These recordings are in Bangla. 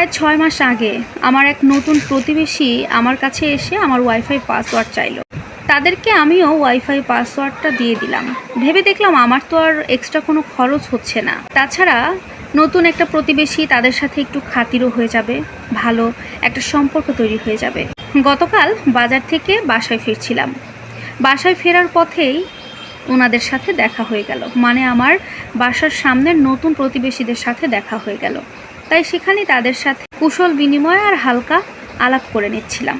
প্রায় ছয় মাস আগে আমার এক নতুন প্রতিবেশী আমার কাছে এসে আমার ওয়াইফাই পাসওয়ার্ড চাইলো। তাদেরকে আমিও ওয়াইফাই পাসওয়ার্ডটা দিয়ে দিলাম। ভেবে দেখলাম আমার তো আর এক্সট্রা কোনো খরচ হচ্ছে না। তাছাড়া নতুন একটা প্রতিবেশী তাদের সাথে একটু খাতিরও হয়ে যাবে, ভালো একটা সম্পর্ক তৈরি হয়ে যাবে। গতকাল বাজার থেকে বাসায় ফিরছিলাম। বাসায় ফেরার পথেই ওনাদের সাথে দেখা হয়ে গেল। মানে আমার বাসার সামনের নতুন প্রতিবেশীদের সাথে দেখা হয়ে গেল। তাই সেখানে তাদের সাথে কুশল বিনিময় আর হালকা আলাপ করে নিচ্ছিলাম।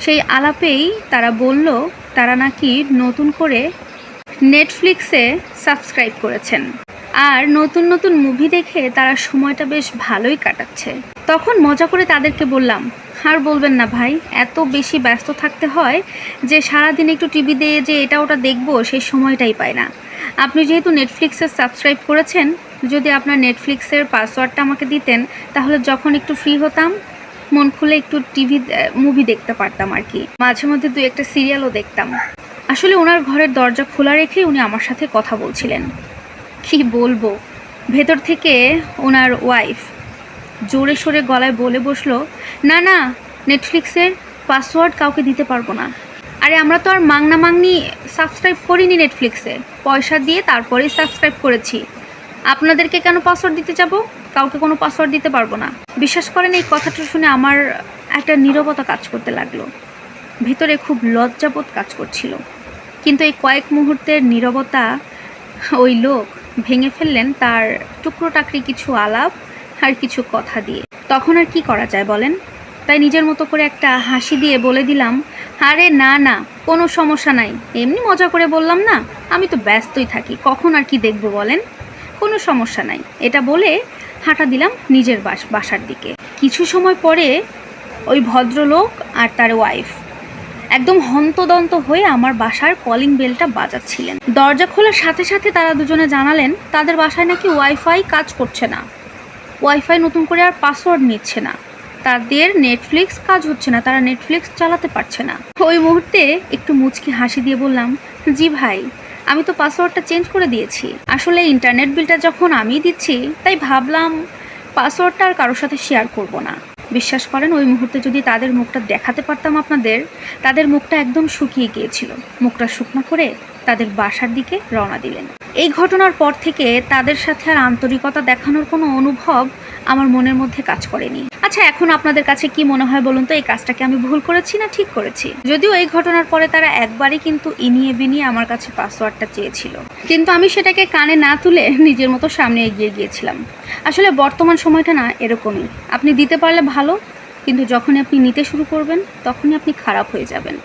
সেই আলাপেই তারা বলল, তারা নাকি নতুন করে নেটফ্লিক্সে সাবস্ক্রাইব করেছেন। আর নতুন নতুন মুভি দেখে তারা সময়টা বেশ ভালোই কাটাচ্ছে। তখন মজা করে তাদেরকে বললাম, আর বলবেন না ভাই, এত বেশি ব্যস্ত থাকতে হয় যে সারাদিন একটু টিভি দিয়ে যে এটা ওটা দেখব সেই সময়টাই পায় না। আপনি যেহেতু নেটফ্লিক্সে সাবস্ক্রাইব করেছেন, যদি আপনার নেটফ্লিক্সের পাসওয়ার্ডটা আমাকে দিতেন, তাহলে যখন একটু ফ্রি হতাম, মন খুলে একটু টিভি মুভি দেখতে পারতাম আর কি। মাঝে মধ্যে দু একটা সিরিয়ালও দেখতাম। আসলে ওনার ঘরের দরজা খোলা রেখে উনি আমার সাথে কথা বলছিলেন। কি বলব? ভেতর থেকে ওনার ওয়াইফ জোরে সোরে গলায় বলে বসল, না না নেটফ্লিক্সের পাসওয়ার্ড কাউকে দিতে পারব না। আরে আমরা তো আর মাংনা মাংনি সাবস্ক্রাইব করিনি নেটফ্লিক্সে পয়সা দিয়ে তারপরেই সাবস্ক্রাইব করেছি। আপনাদেরকে কেন পাসওয়ার্ড দিতে যাব? কাউকে কোনো পাসওয়ার্ড দিতে পারব না। বিশ্বাস করেন, এই কথাটা শুনে আমার একটা নীরবতা কাজ করতে লাগল। ভিতরে খুব লজ্জাবোধ কাজ করছিল। কিন্তু এই কয়েক মুহূর্তের নীরবতা ওই লোক ভেঙে ফেললেন তার টুকরো টাকরি কিছু আলাপ আর কিছু কথা দিয়ে। তখন আর কি করা যায় বলেন? তাই নিজের মতো করে একটা হাসি দিয়ে বলে দিলাম, আরে না না, কোনো সমস্যা নাই। এমনি মজা করে বললাম না, আমি তো ব্যস্তই থাকি, কখন আর কি দেখব বলেন? কোনো সমস্যা নাই। এটা বলে হাঁটা দিলাম নিজের বাস বাসার দিকে। কিছু সময় পরে ওই ভদ্রলোক আর তার ওয়াইফ একদম হন্তদন্ত হয়ে আমার বাসার কলিং বেলটা বাজাচ্ছিলেন। দরজা খোলার সাথে সাথে তারা দুজনে জানালেন, তাদের বাসায় নাকি ওয়াইফাই কাজ করছে না। ওয়াইফাই নতুন করে আর পাসওয়ার্ড নিচ্ছে না। তাদের নেটফ্লিক্স কাজ হচ্ছে না, তারা নেটফ্লিক্স চালাতে পারছে না। ওই মুহূর্তে একটু মুচকি হাসি দিয়ে বললাম, জি ভাই, আমি তো পাসওয়ার্ডটা চেঞ্জ করে দিয়েছি। আসলে ইন্টারনেট বিলটা যখন আমি দিচ্ছি, তাই ভাবলাম পাসওয়ার্ডটা আর কারোর সাথে শেয়ার করব না। বিশ্বাস করেন, ওই মুহূর্তে যদি তাদের মুখটা দেখাতে পারতাম আপনাদের, তাদের মুখটা একদম শুকিয়ে গিয়েছিল। মুখটা শুকনো করে তাদের বাসার দিকে রওনা দিলেন। এই ঘটনার পর থেকে তাদের সাথে আর আন্তরিকতা দেখানোর কোনো অনুভব আমার মনের মধ্যে কাজ করেনি। আচ্ছা এখন আপনাদের কাছে কি মনে হয় বলুন তো, এই কাজটাকে আমি ভুল করেছি না ঠিক করেছি? যদিও এই ঘটনার পরে তারা একবারই কিন্তু ইনিয়ে বিনিয়ে আমার কাছে পাসওয়ার্ডটা চেয়েছিল। কিন্তু আমি সেটাকে কানে না তুলে নিজের মতো সামনে এগিয়ে গিয়েছিলাম। আসলে বর্তমান সময়টা না এরকমই। আপনি দিতে পারলে ভালো, কিন্তু যখনই আপনি নিতে শুরু করবেন, তখনই আপনি খারাপ হয়ে যাবেন।